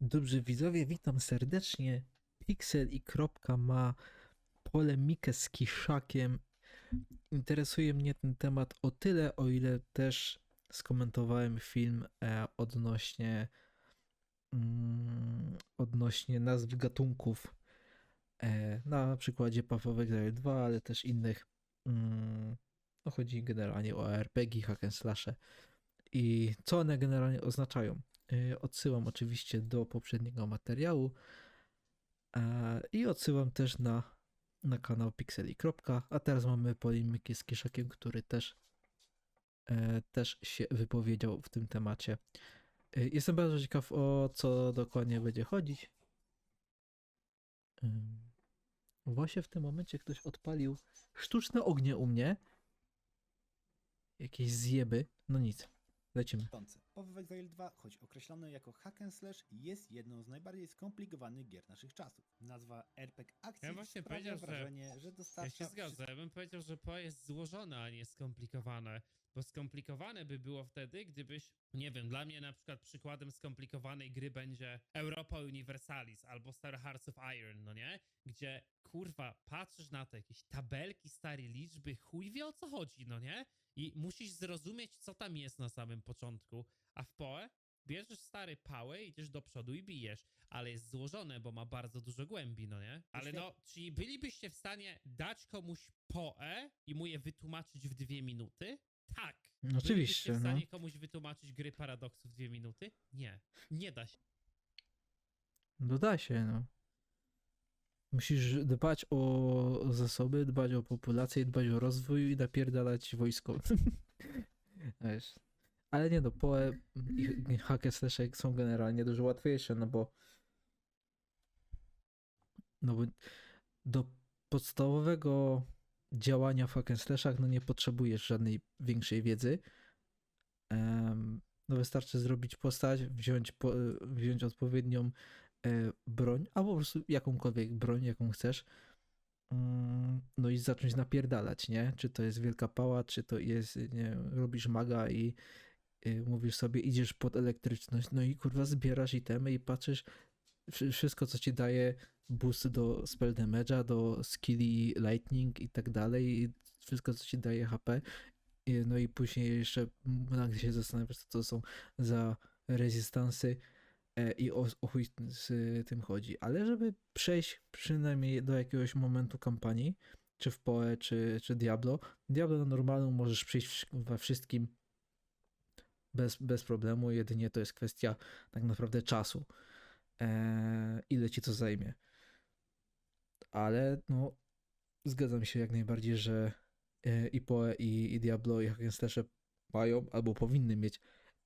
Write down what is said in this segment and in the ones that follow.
Dobrzy widzowie, witam serdecznie. Pixel i Kropka ma polemikę z Kiszakiem. Interesuje mnie ten temat o tyle, o ile też skomentowałem film e, odnośnie mm, odnośnie nazw gatunków e, na przykładzie Path of Exile 2, ale też innych. Mm, no chodzi generalnie o RPG, hack and slashe i co one generalnie oznaczają. Y, Odsyłam oczywiście do poprzedniego materiału i odsyłam też na, na kanał Pixeli. A teraz mamy polemikę z Kiszakiem, który też, e, też się wypowiedział w tym temacie. Y, Jestem bardzo ciekaw o co dokładnie będzie chodzić. Właśnie w tym momencie ktoś odpalił sztuczne ognie u mnie. Jakieś zjeby. No nic. Lecimy. Path of Exile 2, choć określony jako hack and slash, jest jedną z najbardziej skomplikowanych gier naszych czasów. Nazwa RPG akcji Ja właśnie sprawia że- wrażenie, że Ja dostarcza... się zgodzę. Ja bym powiedział, że PoE jest złożone, a nie skomplikowane. Bo skomplikowane by było wtedy, gdybyś, nie wiem, dla mnie na przykład przykładem skomplikowanej gry będzie Europa Universalis albo Star Hearts of Iron, no nie? Gdzie, kurwa, patrzysz na te jakieś tabelki, stare liczby, chuj wie o co chodzi, no nie? I musisz zrozumieć, co tam jest na samym początku. A w PoE bierzesz stary pałę, idziesz do przodu i bijesz. Ale jest złożone, bo ma bardzo dużo głębi, no nie? Ale no, czyli bylibyście w stanie dać komuś PoE i mu je wytłumaczyć w dwie minuty? Tak. No Bylibyście oczywiście, w no. stanie komuś wytłumaczyć gry paradoksu w dwie minuty? Nie. Nie da się. No da się, no. Musisz dbać o zasoby, dbać o populację, dbać o rozwój i napierdalać wojsko. Wiesz. Ale nie no, PoE i hack and slashe są generalnie dużo łatwiejsze, no bo no bo do podstawowego działania w hack and slashach no nie potrzebujesz żadnej większej wiedzy. Em, no wystarczy zrobić postać, wziąć, po, wziąć odpowiednią e, broń, albo po prostu jakąkolwiek broń, jaką chcesz. Mm, No i zacząć napierdalać, nie? Czy to jest wielka pała, czy to jest, nie robisz maga i mówisz sobie, idziesz pod elektryczność, no i kurwa zbierasz itemy i patrzysz, wszy- wszystko co ci daje boost do spell damage'a, do skilli lightning i tak dalej, wszystko co ci daje HP, i, no i później jeszcze nagle się zastanawiasz, co to są za rezystansy, e, i o, o chuj z tym chodzi. Ale żeby przejść przynajmniej do jakiegoś momentu kampanii, czy w PoE, czy, czy Diablo, Diablo na normalną możesz przejść we wszystkim bez, bez problemu, jedynie to jest kwestia tak naprawdę czasu. E, ile ci to zajmie. Ale no, zgadzam się jak najbardziej, że e, i PoE, i, i Diablo, i Hack and Slashe mają albo powinny mieć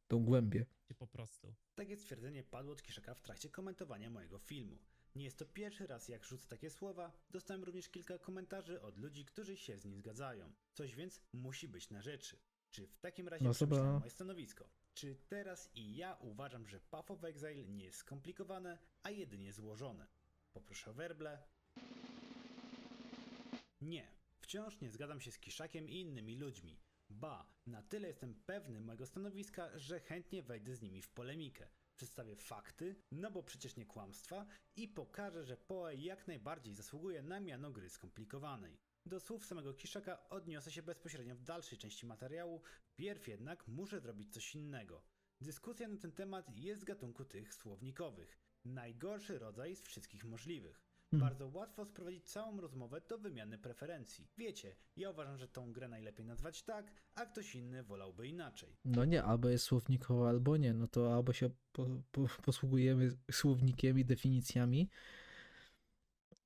tą głębię. Po prostu. Takie stwierdzenie padło od Kiszaka w trakcie komentowania mojego filmu. Nie jest to pierwszy raz, jak rzucę takie słowa. Dostałem również kilka komentarzy od ludzi, którzy się z nim zgadzają. Coś więc musi być na rzeczy. Czy w takim razie No przemyślałem chyba- moje stanowisko? Czy teraz i ja uważam, że Path of Exile nie jest skomplikowane, a jedynie złożone? Poproszę o werble. Nie. Wciąż nie zgadzam się z Kiszakiem i innymi ludźmi. Ba, na tyle jestem pewny mojego stanowiska, że chętnie wejdę z nimi w polemikę. Przedstawię fakty, no bo przecież nie kłamstwa, i pokażę, że PoE jak najbardziej zasługuje na miano gry skomplikowanej. Do słów samego Kiszaka odniosę się bezpośrednio w dalszej części materiału, wpierw jednak muszę zrobić coś innego. Dyskusja na ten temat jest z gatunku tych słownikowych. Najgorszy rodzaj z wszystkich możliwych. Hmm. Bardzo łatwo sprowadzić całą rozmowę do wymiany preferencji. Wiecie, ja uważam, że tą grę najlepiej nazwać tak, a ktoś inny wolałby inaczej. No nie, albo jest słownikowo, albo nie. No to albo się po, po, posługujemy słownikiem i definicjami,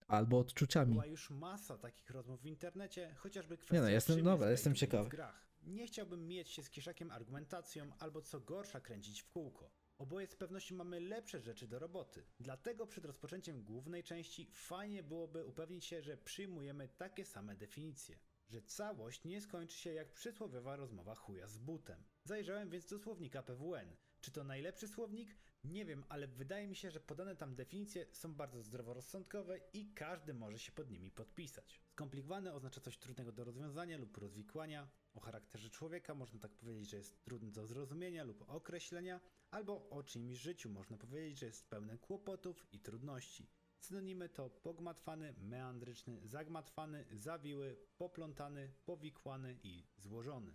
albo odczuciami. Była już masa takich rozmów w internecie, chociażby kwestia no, jestem- dobra, jest jestem ciekawy. grach. Nie chciałbym mieć się z Kiszakiem argumentacją, albo co gorsza kręcić w kółko. Oboje z pewnością mamy lepsze rzeczy do roboty. Dlatego przed rozpoczęciem głównej części fajnie byłoby upewnić się, że przyjmujemy takie same definicje. Że całość nie skończy się jak przysłowiowa rozmowa chuja z butem. Zajrzałem więc do słownika PWN. Czy to najlepszy słownik? Nie wiem, ale wydaje mi się, że podane tam definicje są bardzo zdroworozsądkowe i każdy może się pod nimi podpisać. Skomplikowane oznacza coś trudnego do rozwiązania lub rozwikłania. O charakterze człowieka można tak powiedzieć, że jest trudny do zrozumienia lub określenia, albo o czyimś życiu można powiedzieć, że jest pełne kłopotów i trudności. Synonimy to pogmatwany, meandryczny, zagmatwany, zawiły, poplątany, powikłany i złożony.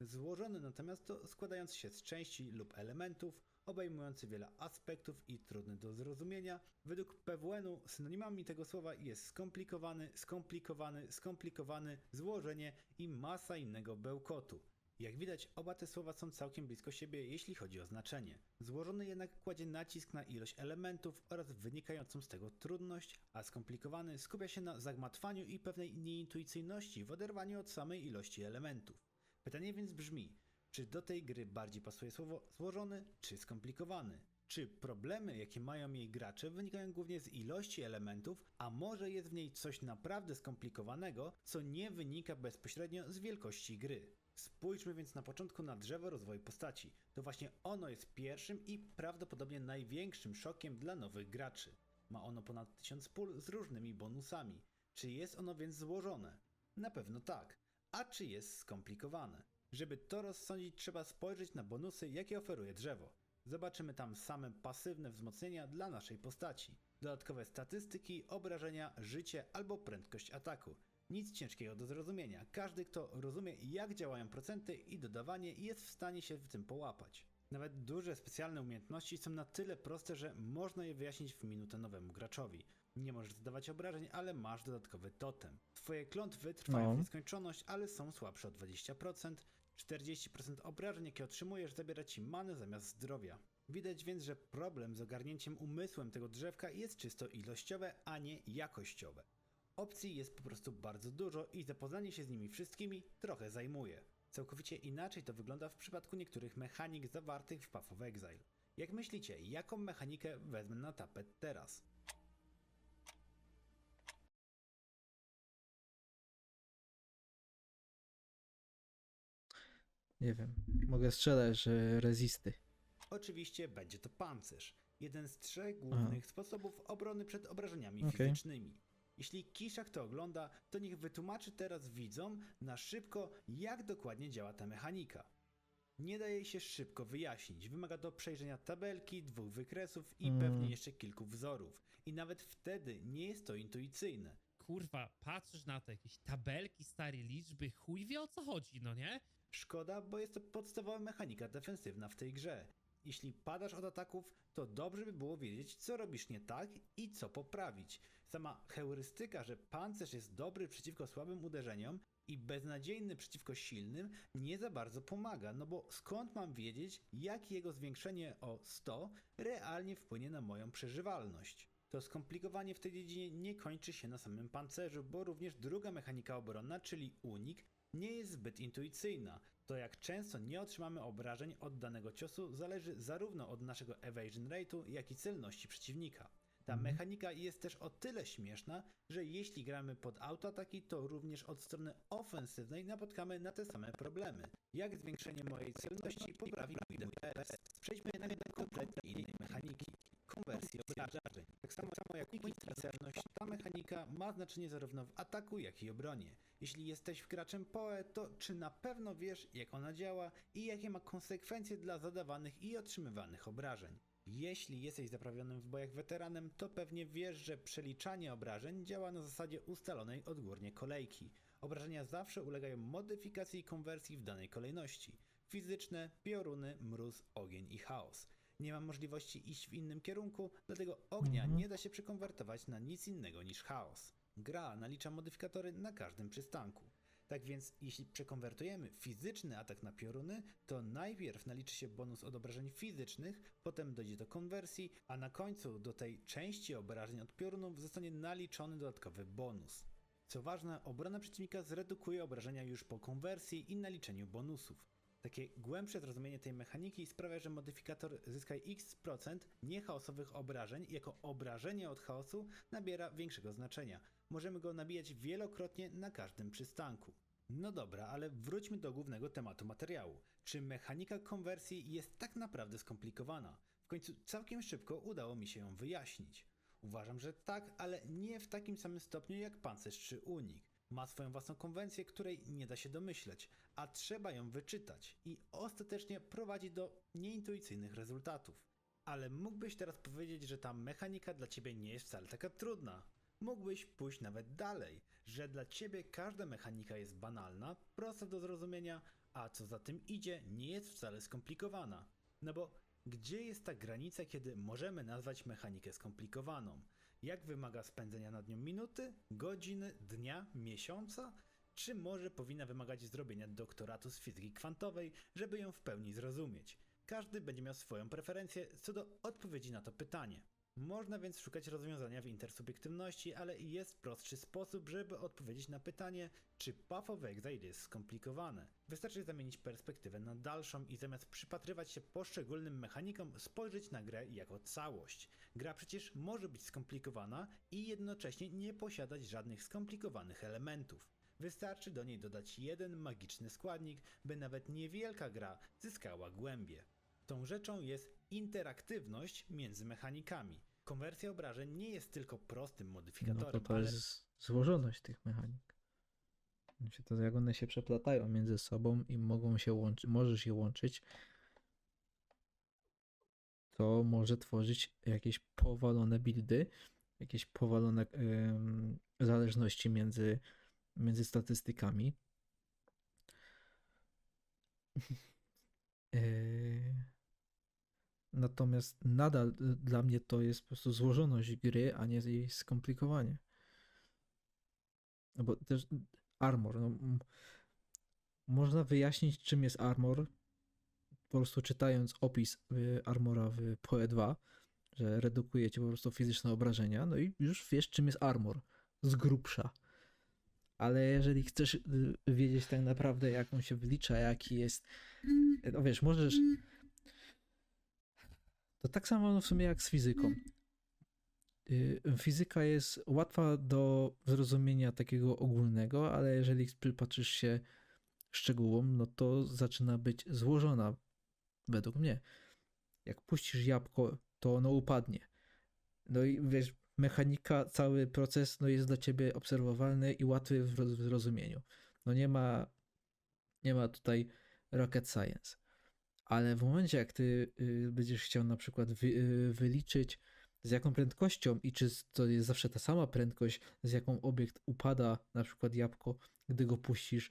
Złożony natomiast to składający się z części lub elementów, obejmujący wiele aspektów i trudny do zrozumienia. Według PWN-u synonimami tego słowa jest skomplikowany, skomplikowany, skomplikowany, złożenie i masa innego bełkotu. Jak widać, oba te słowa są całkiem blisko siebie, jeśli chodzi o znaczenie. Złożony jednak kładzie nacisk na ilość elementów oraz wynikającą z tego trudność, a skomplikowany skupia się na zagmatwaniu i pewnej nieintuicyjności w oderwaniu od samej ilości elementów. Pytanie więc brzmi, czy do tej gry bardziej pasuje słowo złożony czy skomplikowany? Czy problemy, jakie mają jej gracze, wynikają głównie z ilości elementów, a może jest w niej coś naprawdę skomplikowanego, co nie wynika bezpośrednio z wielkości gry? Spójrzmy więc na początku na drzewo rozwoju postaci. To właśnie ono jest pierwszym i prawdopodobnie największym szokiem dla nowych graczy. Ma ono ponad 1000 pól z różnymi bonusami. Czy jest ono więc złożone? Na pewno tak. A czy jest skomplikowane? Żeby to rozsądzić, trzeba spojrzeć na bonusy, jakie oferuje drzewo. Zobaczymy tam same pasywne wzmocnienia dla naszej postaci. Dodatkowe statystyki, obrażenia, życie albo prędkość ataku. Nic ciężkiego do zrozumienia. Każdy, kto rozumie, jak działają procenty i dodawanie, jest w stanie się w tym połapać. Nawet duże specjalne umiejętności są na tyle proste, że można je wyjaśnić w minutę nowemu graczowi. Nie możesz zadawać obrażeń, ale masz dodatkowy totem. Twoje klątwy trwają No. w nieskończoność, ale są słabsze o 20%. 40% obrażeń, jakie otrzymujesz, zabiera ci manę zamiast zdrowia. Widać więc, że problem z ogarnięciem umysłem tego drzewka jest czysto ilościowe, a nie jakościowe. Opcji jest po prostu bardzo dużo i zapoznanie się z nimi wszystkimi trochę zajmuje. Całkowicie inaczej to wygląda w przypadku niektórych mechanik zawartych w Path of Exile. Jak myślicie, jaką mechanikę wezmę na tapet teraz? Nie wiem. Mogę strzelać, że rezisty. Oczywiście będzie to pancerz. Jeden z trzech głównych sposobów obrony przed obrażeniami Okej. fizycznymi. Jeśli Kiszak to ogląda, to niech wytłumaczy teraz widzom na szybko, jak dokładnie działa ta mechanika. Nie daje jej się szybko wyjaśnić. Wymaga to przejrzenia tabelki, dwóch wykresów i Mm. pewnie jeszcze kilku wzorów. I nawet wtedy nie jest to intuicyjne. Kurwa, patrzysz na to, jakieś tabelki, stare liczby, chuj wie o co chodzi, no nie? Szkoda, bo jest to podstawowa mechanika defensywna w tej grze. Jeśli padasz od ataków, to dobrze by było wiedzieć, co robisz nie tak i co poprawić. Sama heurystyka, że pancerz jest dobry przeciwko słabym uderzeniom i beznadziejny przeciwko silnym, nie za bardzo pomaga, no bo skąd mam wiedzieć, jak jego zwiększenie o 100 realnie wpłynie na moją przeżywalność? To skomplikowanie w tej dziedzinie nie kończy się na samym pancerzu, bo również druga mechanika obronna, czyli unik, nie jest zbyt intuicyjna. To jak często nie otrzymamy obrażeń od danego ciosu zależy zarówno od naszego evasion rate'u, jak i celności przeciwnika. Ta Mhm. mechanika jest też o tyle śmieszna, że jeśli gramy pod autoataki, to również od strony ofensywnej napotkamy na te same problemy. Jak zwiększenie mojej celności poprawi mój DPS. Przejdźmy jednak do kompletnie innej mechaniki. Konwersji obrażeń. Tak samo jak celność, ta mechanika ma znaczenie zarówno w ataku, jak i obronie. Jeśli jesteś graczem PoE, to czy na pewno wiesz, jak ona działa i jakie ma konsekwencje dla zadawanych i otrzymywanych obrażeń? Jeśli jesteś zaprawionym w bojach weteranem, to pewnie wiesz, że przeliczanie obrażeń działa na zasadzie ustalonej odgórnie kolejki. Obrażenia zawsze ulegają modyfikacji i konwersji w danej kolejności. Fizyczne, pioruny, mróz, ogień i chaos. Nie ma możliwości iść w innym kierunku, dlatego ognia Mhm. nie da się przekonwertować na nic innego niż chaos. Gra nalicza modyfikatory na każdym przystanku. Tak więc, jeśli przekonwertujemy fizyczny atak na pioruny, to najpierw naliczy się bonus od obrażeń fizycznych, potem dojdzie do konwersji, a na końcu do tej części obrażeń od piorunów zostanie naliczony dodatkowy bonus. Co ważne, obrona przeciwnika zredukuje obrażenia już po konwersji i naliczeniu bonusów. Takie głębsze zrozumienie tej mechaniki sprawia, że modyfikator zyska x% niechaosowych obrażeń jako obrażenie od chaosu nabiera większego znaczenia. Możemy go nabijać wielokrotnie na każdym przystanku. No dobra, ale wróćmy do głównego tematu materiału. Czy mechanika konwersji jest tak naprawdę skomplikowana? W końcu całkiem szybko udało mi się ją wyjaśnić. Uważam, że tak, ale nie w takim samym stopniu jak pancerz czy unik. Ma swoją własną konwencję, której nie da się domyśleć, a trzeba ją wyczytać i ostatecznie prowadzi do nieintuicyjnych rezultatów. Ale mógłbyś teraz powiedzieć, że ta mechanika dla ciebie nie jest wcale taka trudna. Mógłbyś pójść nawet dalej, że dla ciebie każda mechanika jest banalna, prosta do zrozumienia, a co za tym idzie, nie jest wcale skomplikowana. No bo gdzie jest ta granica, kiedy możemy nazwać mechanikę skomplikowaną? Jak wymaga spędzenia nad nią minuty, godziny, dnia, miesiąca? Czy może powinna wymagać zrobienia doktoratu z fizyki kwantowej, żeby ją w pełni zrozumieć? Każdy będzie miał swoją preferencję co do odpowiedzi na to pytanie. Można więc szukać rozwiązania w intersubiektywności, ale jest prostszy sposób, żeby odpowiedzieć na pytanie, czy Path of Exile jest skomplikowane. Wystarczy zamienić perspektywę na dalszą i zamiast przypatrywać się poszczególnym mechanikom, spojrzeć na grę jako całość. Gra przecież może być skomplikowana i jednocześnie nie posiadać żadnych skomplikowanych elementów. Wystarczy do niej dodać jeden magiczny składnik, by nawet niewielka gra zyskała głębie. Tą rzeczą jest interaktywność między mechanikami. Konwersja obrażeń nie jest tylko prostym No modyfikatorem, to to ale jest złożoność tych mechanik. To jak one się przeplatają między sobą i mogą się łączyć, możesz je łączyć, to może tworzyć jakieś powalone buildy, jakieś powalone em, zależności między, między statystykami. Yy, Natomiast nadal y, dla mnie to jest po prostu złożoność gry, a nie jej skomplikowanie. No bo też armor. No, można wyjaśnić, czym jest armor, po prostu czytając opis y, armora w PoE 2, że redukuje ci po prostu fizyczne obrażenia, no i już wiesz, czym jest armor. Z grubsza. Ale jeżeli chcesz y, wiedzieć tak naprawdę, jak on się wylicza, jaki jest. No wiesz, możesz. To tak samo w sumie jak z fizyką. Y, Fizyka jest łatwa do zrozumienia takiego ogólnego, ale jeżeli przypatrzysz się szczegółom, no to zaczyna być złożona, według mnie. Jak puścisz jabłko, to ono upadnie. No i wiesz, mechanika, cały proces no jest dla ciebie obserwowalny i łatwy w zrozumieniu. No nie ma, nie ma tutaj rocket science. Ale w momencie, jak ty y, będziesz chciał na przykład y, wyliczyć, z jaką prędkością i czy to jest zawsze ta sama prędkość, z jaką obiekt upada, na przykład jabłko, gdy go puścisz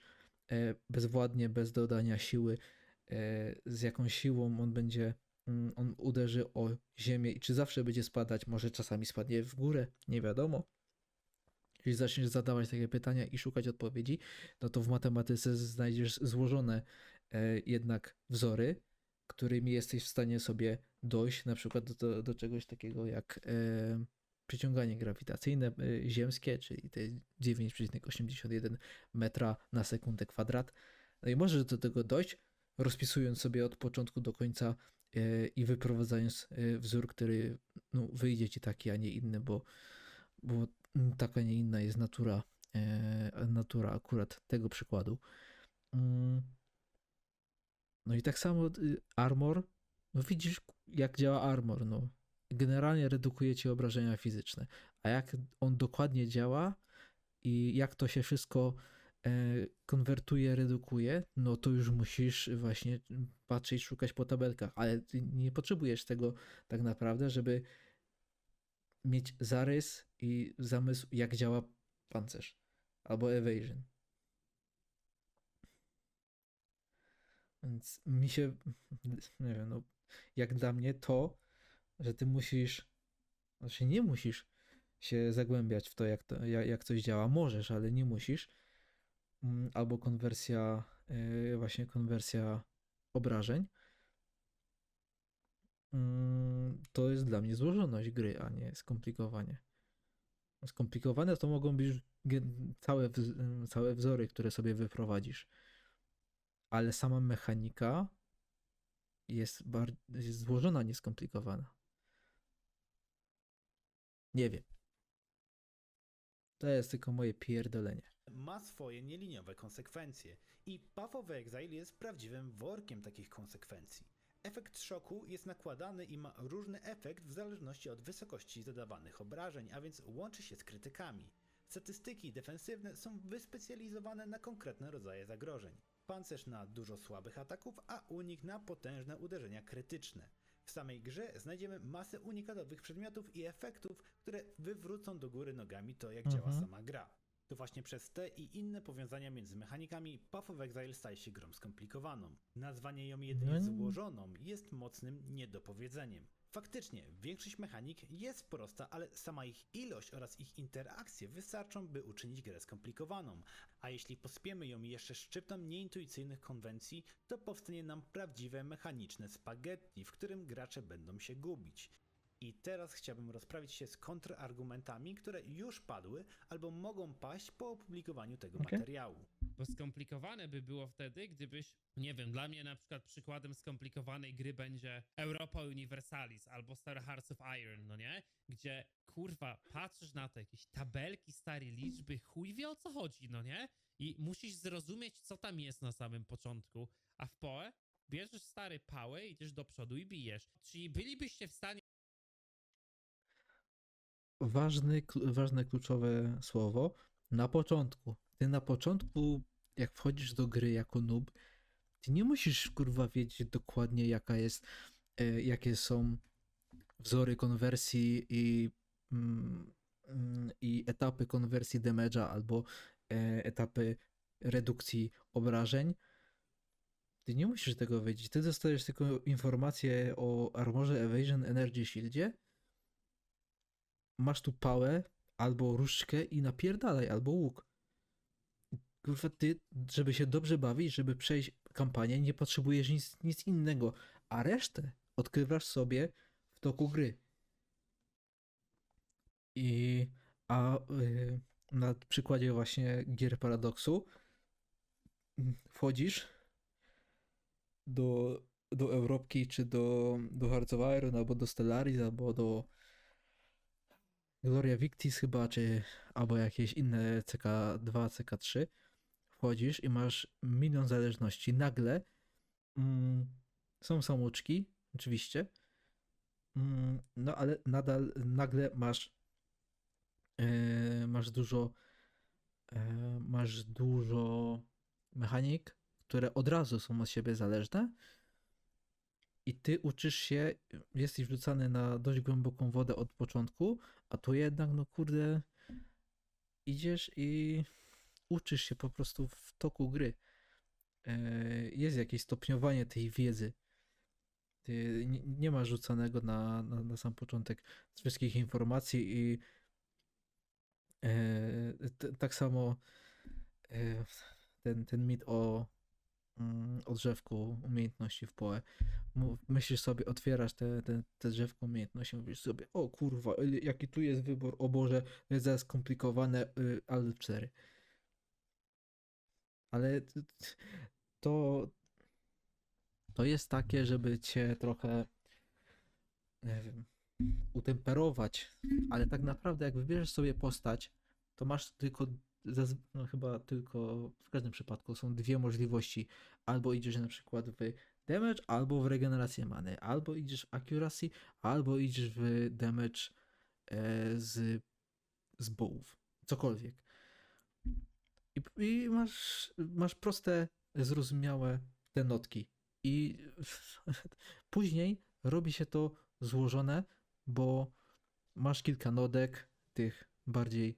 e, bezwładnie, bez dodania siły, e, z jaką siłą on będzie, mm, on uderzy o ziemię i czy zawsze będzie spadać, może czasami spadnie w górę, nie wiadomo. Jeśli zaczniesz zadawać takie pytania i szukać odpowiedzi, no to w matematyce znajdziesz złożone jednak wzory, którymi jesteś w stanie sobie dojść, na przykład do, do, czegoś takiego jak e, przyciąganie grawitacyjne e, ziemskie, czyli te 9,81 metra na sekundę kwadrat. No i możesz do tego dojść, rozpisując sobie od początku do końca e, i wyprowadzając e, wzór, który no, wyjdzie ci taki, a nie inny, bo, bo taka, nie inna jest natura, e, natura akurat tego przykładu. Mm. No i tak samo y, armor, no widzisz jak działa armor, no. Generalnie redukuje ci obrażenia fizyczne. A jak on dokładnie działa i jak to się wszystko e, konwertuje, redukuje, no to już musisz właśnie patrzeć, szukać po tabelkach, ale nie potrzebujesz tego tak naprawdę, żeby mieć zarys i zamysł, jak działa pancerz albo evasion. Więc mi się, nie wiem, no, jak dla mnie to, że ty musisz, znaczy nie musisz się zagłębiać w to, jak, to, jak, jak coś działa. Możesz, ale nie musisz. Mm, Albo konwersja, yy, właśnie konwersja obrażeń. Mm, To jest dla mnie złożoność gry, a nie skomplikowanie. Skomplikowane to mogą być całe, całe wzory, które sobie wyprowadzisz ale sama mechanika jest, bar- jest złożona, nieskomplikowana. Nie wiem. To jest tylko moje pierdolenie. ma swoje nieliniowe konsekwencje i Path of Exile jest prawdziwym workiem takich konsekwencji. Efekt szoku jest nakładany i ma różny efekt w zależności od wysokości zadawanych obrażeń, a więc łączy się z krytykami. Statystyki defensywne są wyspecjalizowane na konkretne rodzaje zagrożeń. Pancerz na dużo słabych ataków, a unik na potężne uderzenia krytyczne. W samej grze znajdziemy masę unikatowych przedmiotów i efektów, które wywrócą do góry nogami to, jak działa Mhm. sama gra. To właśnie przez te i inne powiązania między mechanikami Path of Exile staje się grą skomplikowaną. Nazwanie ją jedynie No złożoną jest mocnym niedopowiedzeniem. Faktycznie, większość mechanik jest prosta, ale sama ich ilość oraz ich interakcje wystarczą, by uczynić grę skomplikowaną. A jeśli pospiemy ją jeszcze szczyptą nieintuicyjnych konwencji, to powstanie nam prawdziwe mechaniczne spaghetti, w którym gracze będą się gubić. I teraz chciałbym rozprawić się z kontrargumentami, które już padły albo mogą paść po opublikowaniu tego Okej. materiału. Bo skomplikowane by było wtedy, gdybyś, nie wiem, dla mnie na przykład przykładem skomplikowanej gry będzie Europa Universalis albo Star Hearts of Iron, no nie? Gdzie, kurwa, patrzysz na te jakieś tabelki, stare liczby, chuj wie o co chodzi, no nie? I musisz zrozumieć, co tam jest na samym początku. A w PoE bierzesz stary pałę, idziesz do przodu i bijesz. Czyli bylibyście w stanie ważny, ważne kluczowe słowo na początku. Ty na początku, jak wchodzisz do gry jako noob, ty nie musisz kurwa wiedzieć dokładnie jaka jest, e, jakie są wzory konwersji i, mm, i etapy konwersji damage'a albo e, etapy redukcji obrażeń. Ty nie musisz tego wiedzieć. Ty dostajesz tylko informację o armorze Evasion Energy Shieldzie masz tu pałę albo różdżkę i napierdalaj, albo łuk. Kurwa, ty, żeby się dobrze bawić, żeby przejść kampanię, nie potrzebujesz nic, nic innego, a resztę odkrywasz sobie w toku gry. I a y, na przykładzie właśnie gier Paradoksu wchodzisz do, do Europki, czy do, do Hearts of Iron, albo do Stellaris, albo do Gloria Victis chyba, czy albo jakieś inne CK2, CK3 wchodzisz i masz milion zależności. Nagle mm, są samouczki, oczywiście, mm, no ale nadal nagle masz e, masz dużo e, masz dużo mechanik, które od razu są od siebie zależne i ty uczysz się, jesteś wrzucany na dość głęboką wodę od początku, a tu jednak, no kurde, idziesz i uczysz się po prostu w toku gry. E, Jest jakieś stopniowanie tej wiedzy. Ty nie, ma rzucanego na, na, na sam początek wszystkich informacji i e, tak samo e, ten, ten mit o, mm, o drzewku umiejętności w PoE. Myślisz sobie, otwierasz te, te, te drzewko umiejętności, mówisz sobie, o kurwa, jaki tu jest wybór, o Boże, jest za skomplikowane, y, ale 4. Ale to, to jest takie, żeby cię trochę, nie wiem, utemperować, ale tak naprawdę jak wybierzesz sobie postać, to masz tylko, no chyba tylko, w każdym przypadku są dwie możliwości. Albo idziesz na przykład w damage, albo w regenerację many, albo idziesz w accuracy, albo idziesz w damage e, z, z bowów, cokolwiek. I, i masz, masz proste, zrozumiałe te notki. I później robi się to złożone, bo masz kilka nodek, tych bardziej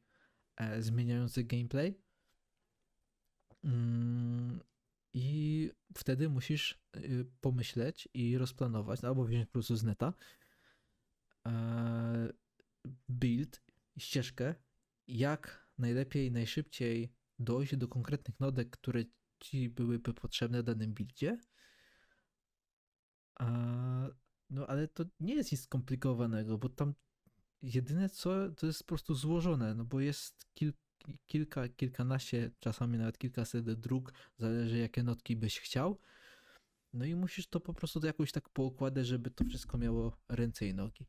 e, zmieniających gameplay. Mm, I wtedy musisz y, pomyśleć i rozplanować, albo wziąć po prostu z neta e, build, ścieżkę, jak najlepiej, najszybciej dojść do konkretnych nodek, które ci byłyby potrzebne w danym buildzie. A, no ale to nie jest nic skomplikowanego, bo tam jedyne co, to jest po prostu złożone, no bo jest kil, kilka, kilkanaście, czasami nawet kilkaset dróg, zależy jakie notki byś chciał. No i musisz to po prostu jakoś tak poukładać, żeby to wszystko miało ręce i nogi.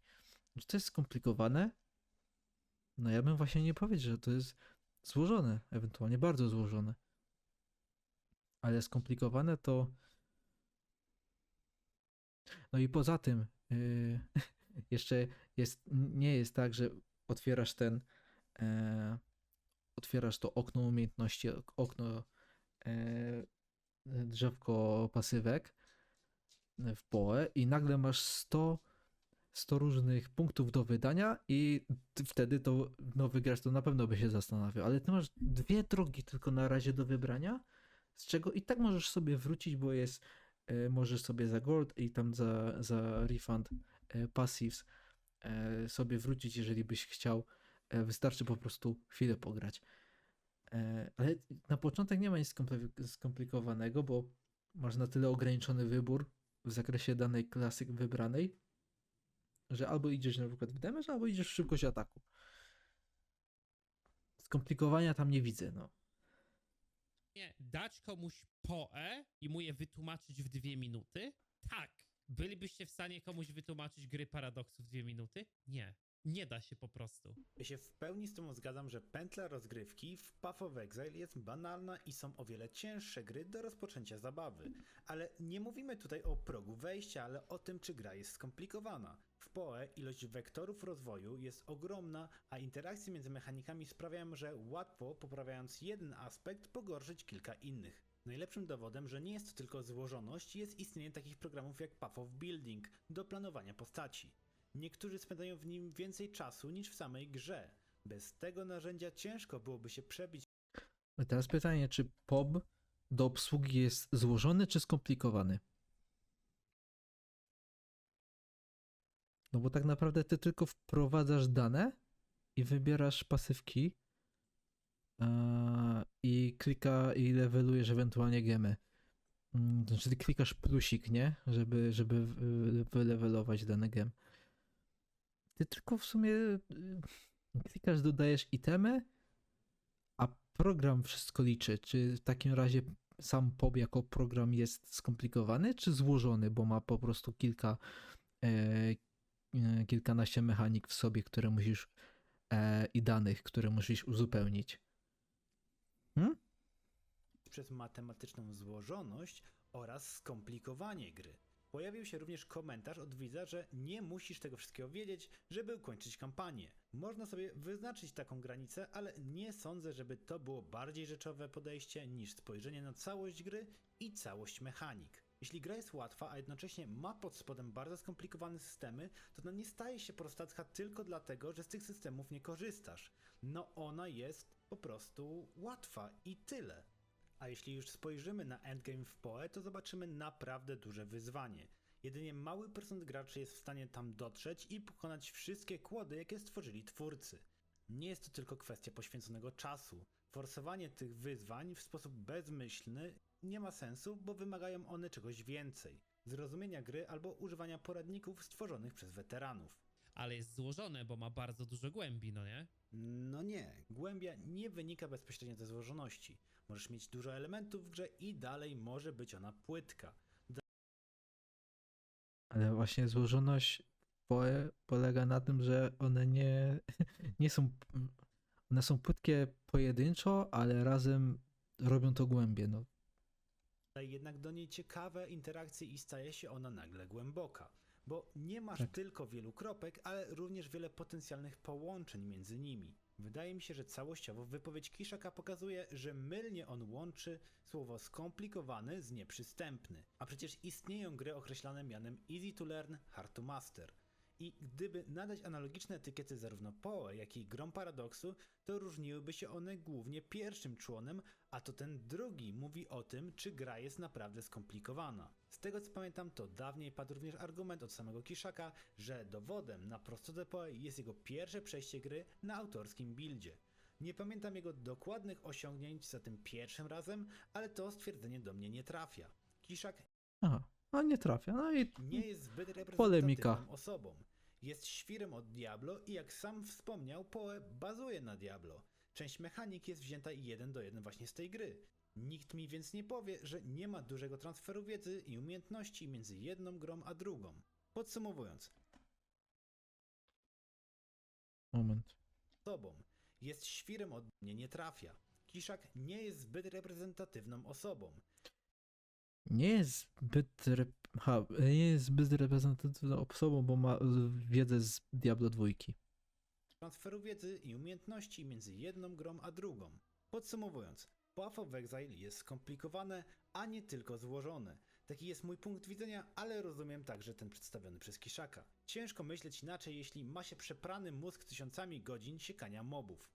Czy to jest skomplikowane? No ja bym właśnie nie powiedział, że to jest złożone, ewentualnie bardzo złożone. Ale skomplikowane to. No i poza tym, yy, jeszcze jest, nie jest tak, że otwierasz ten, e, otwierasz to okno umiejętności, ok- okno e, drzewko pasywek w PoE i nagle masz 100, 100 różnych punktów do wydania i wtedy to nowy gracz to na pewno by się zastanawiał, ale ty masz dwie drogi tylko na razie do wybrania, z czego i tak możesz sobie wrócić, bo jest e, możesz sobie za gold i tam za, za refund e, passives e, sobie wrócić, jeżeli byś chciał. Wystarczy po prostu chwilę pograć. Ale na początek nie ma nic skompli- skomplikowanego, bo masz na tyle ograniczony wybór w zakresie danej klasy wybranej, że albo idziesz na przykład w damage, albo idziesz w szybkość ataku. Skomplikowania tam nie widzę, no. Nie, dać komuś poe i mu je wytłumaczyć w dwie minuty? Tak. Bylibyście w stanie komuś wytłumaczyć gry paradoksu w dwie minuty? Nie. Nie da się po prostu. Ja się w pełni z tym zgadzam, że pętla rozgrywki w Path of Exile jest banalna i są o wiele cięższe gry do rozpoczęcia zabawy. Ale nie mówimy tutaj o progu wejścia, ale o tym, czy gra jest skomplikowana. PoE ilość wektorów rozwoju jest ogromna, a interakcje między mechanikami sprawiają, że łatwo, poprawiając jeden aspekt, pogorszyć kilka innych. Najlepszym dowodem, że nie jest to tylko złożoność, jest istnienie takich programów jak Path of Building do planowania postaci. Niektórzy spędzają w nim więcej czasu niż w samej grze. Bez tego narzędzia ciężko byłoby się przebić A Teraz pytanie, czy POB do obsługi jest złożony czy skomplikowany? No bo tak naprawdę ty tylko wprowadzasz dane i wybierasz pasywki eee, i klika i levelujesz ewentualnie gemy. Mm, Czyli klikasz plusik, nie? Żeby, żeby wy- wylevelować dany gem. Ty tylko w sumie y, klikasz, dodajesz itemy, a program wszystko liczy. Czy w takim razie sam POB jako program jest skomplikowany, czy złożony, bo ma po prostu kilka, e, e, kilkanaście mechanik w sobie, które musisz e, i danych, które musisz uzupełnić? Hmm? przez matematyczną złożoność oraz skomplikowanie gry. Pojawił się również komentarz od widza, że nie musisz tego wszystkiego wiedzieć, żeby ukończyć kampanię. Można sobie wyznaczyć taką granicę, ale nie sądzę, żeby to było bardziej rzeczowe podejście niż spojrzenie na całość gry i całość mechanik. Jeśli gra jest łatwa, a jednocześnie ma pod spodem bardzo skomplikowane systemy, to ona nie staje się prostacka tylko dlatego, że z tych systemów nie korzystasz. No ona jest po prostu łatwa i tyle. A jeśli już spojrzymy na endgame w PoE, to zobaczymy naprawdę duże wyzwanie. Jedynie mały procent graczy jest w stanie tam dotrzeć i pokonać wszystkie kłody, jakie stworzyli twórcy. Nie jest to tylko kwestia poświęconego czasu. Forsowanie tych wyzwań w sposób bezmyślny nie ma sensu, bo wymagają one czegoś więcej. Zrozumienia gry albo używania poradników stworzonych przez weteranów. Ale jest złożone, bo ma bardzo dużo głębi, no nie? No nie, głębia nie wynika bezpośrednio ze złożoności. Możesz mieć dużo elementów w grze i dalej może być ona płytka. Ale właśnie złożoność PoE polega na tym, że one nie, nie są. One są płytkie pojedynczo, ale razem robią to głębie. No, jednak do niej ciekawe interakcje i staje się ona nagle głęboka. Bo nie masz Tak. tylko wielu kropek, ale również wiele potencjalnych połączeń między nimi. Wydaje mi się, że całościowo wypowiedź Kiszaka pokazuje, że mylnie on łączy słowo skomplikowany z nieprzystępny. A przecież istnieją gry określane mianem easy to learn, hard to master. I gdyby nadać analogiczne etykiety zarówno PoE, jak i grom paradoksu, to różniłyby się one głównie pierwszym członem, a to ten drugi mówi o tym, czy gra jest naprawdę skomplikowana. Z tego co pamiętam, to dawniej padł również argument od samego Kiszaka, że dowodem na prostotę PoE jest jego pierwsze przejście gry na autorskim buildzie. Nie pamiętam jego dokładnych osiągnięć za tym pierwszym razem, ale to stwierdzenie do mnie nie trafia. Kiszak aha, no nie trafia. No i nie jest zbyt Polemika. osobą. Jest świrem od Diablo i jak sam wspomniał, Poe bazuje na Diablo. Część mechanik jest wzięta jeden do jeden właśnie z tej gry. Nikt mi więc nie powie, że nie ma dużego transferu wiedzy i umiejętności między jedną grą a drugą. Podsumowując, moment. osobą. Jest świrem od mnie nie trafia. Kiszak nie jest zbyt reprezentatywną osobą. Nie jest zbyt. Rep... Ha, nie jest zbyt reprezentatywną osobą, bo ma wiedzę z Diablo 2. transferu wiedzy i umiejętności między jedną grą a drugą. Podsumowując, Path of Exile jest skomplikowane, a nie tylko złożone. Taki jest mój punkt widzenia, ale rozumiem także ten przedstawiony przez Kiszaka. Ciężko myśleć inaczej, jeśli ma się przeprany mózg tysiącami godzin siekania mobów.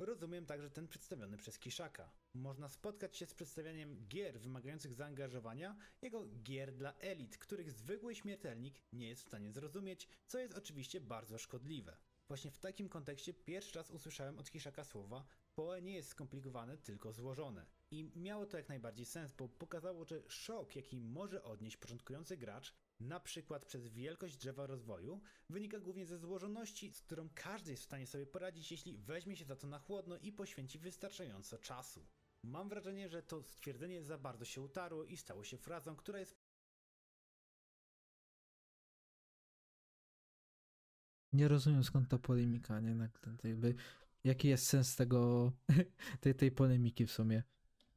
Rozumiem także ten przedstawiony przez Kiszaka. Można spotkać się z przedstawianiem gier wymagających zaangażowania, jego gier dla elit, których zwykły śmiertelnik nie jest w stanie zrozumieć, co jest oczywiście bardzo szkodliwe. Właśnie w takim kontekście pierwszy raz usłyszałem od Kiszaka słowa Poe nie jest skomplikowane, tylko złożone. I miało to jak najbardziej sens, bo pokazało, że szok, jaki może odnieść początkujący gracz, na przykład przez wielkość drzewa rozwoju, wynika głównie ze złożoności, z którą każdy jest w stanie sobie poradzić, jeśli weźmie się za to na chłodno i poświęci wystarczająco czasu. Mam wrażenie, że to stwierdzenie za bardzo się utarło i stało się frazą, która jest Nie rozumiem skąd ta polemika, nie? Jaki jest sens tego, tej, tej polemiki w sumie?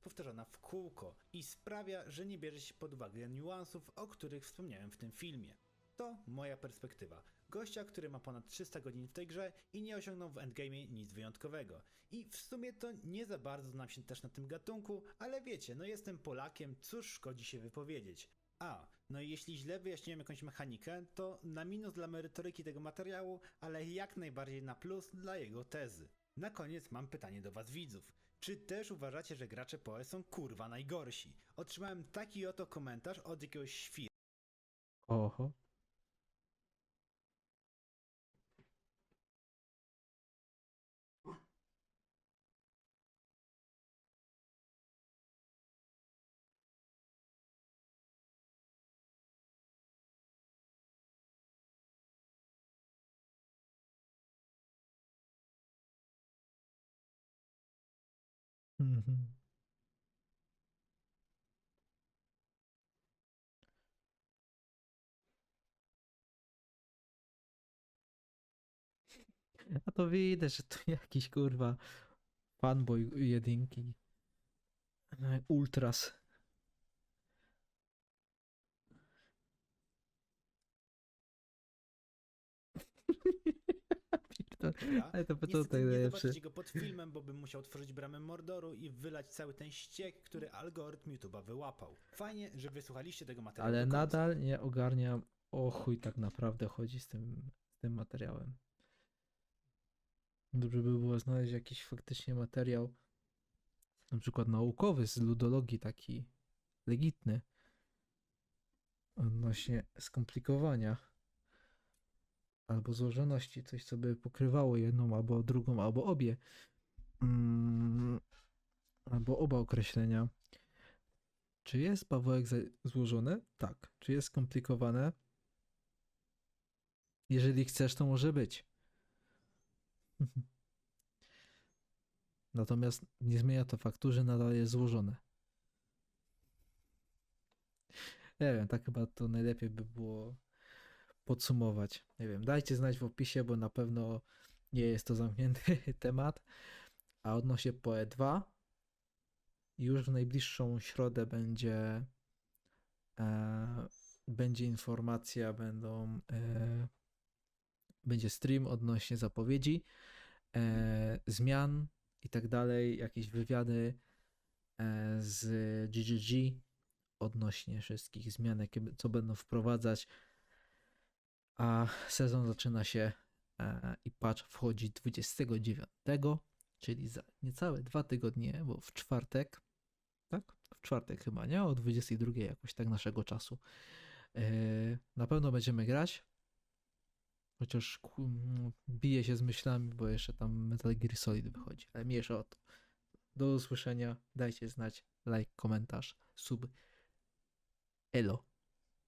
Powtarzana w kółko i sprawia, że nie bierze się pod uwagę niuansów, o których wspomniałem w tym filmie. To moja perspektywa. Gościa, który ma ponad 300 godzin w tej grze i nie osiągnął w endgame nic wyjątkowego. I w sumie to nie za bardzo znam się też na tym gatunku, ale wiecie, no jestem Polakiem, cóż szkodzi się wypowiedzieć. A, no i jeśli źle wyjaśniłem jakąś mechanikę, to na minus dla merytoryki tego materiału, ale jak najbardziej na plus dla jego tezy. Na koniec mam pytanie do was widzów. Czy też uważacie, że gracze PoE są kurwa najgorsi? Otrzymałem taki oto komentarz od jakiegoś świra. Oho. Mhm. A to widać, że to jakiś kurwa fanboy jedynki. E, Ultras. Ale to początek nie najlepszy. zobaczycie go pod filmem, bo bym musiał otworzyć bramę Mordoru i wylać cały ten ściek, który algorytm YouTube'a wyłapał. Fajnie, że wysłuchaliście tego materiału Ale nadal nie ogarniam o chuj tak naprawdę chodzi z tym, z tym materiałem. Dobrze by było znaleźć jakiś faktycznie materiał, na przykład naukowy z ludologii taki legitny odnośnie skomplikowania albo złożoności, coś co by pokrywało jedną albo drugą, albo obie. Mm, albo oba określenia. Czy jest Pawełek złożone? Tak. Czy jest skomplikowane? Jeżeli chcesz, to może być. Natomiast nie zmienia to faktu, że nadal jest złożone. Nie wiem, tak chyba to najlepiej by było podsumować. Nie wiem, dajcie znać w opisie, bo na pewno nie jest to zamknięty temat. A odnośnie PoE 2, już w najbliższą środę będzie e, będzie informacja, będą e, będzie stream odnośnie zapowiedzi, e, zmian i tak dalej, jakieś wywiady e, z GGG odnośnie wszystkich zmian, jakie co będą wprowadzać. A sezon zaczyna się e, i patch wchodzi 29, czyli za niecałe dwa tygodnie, bo w czwartek, tak? W czwartek chyba, nie? O 22 jakoś tak naszego czasu. E, Na pewno będziemy grać. Chociaż mm, biję się z myślami, bo jeszcze tam Metal Gear Solid wychodzi. Ale mniejsza o to. Do usłyszenia. Dajcie znać. Like, komentarz, sub. Elo.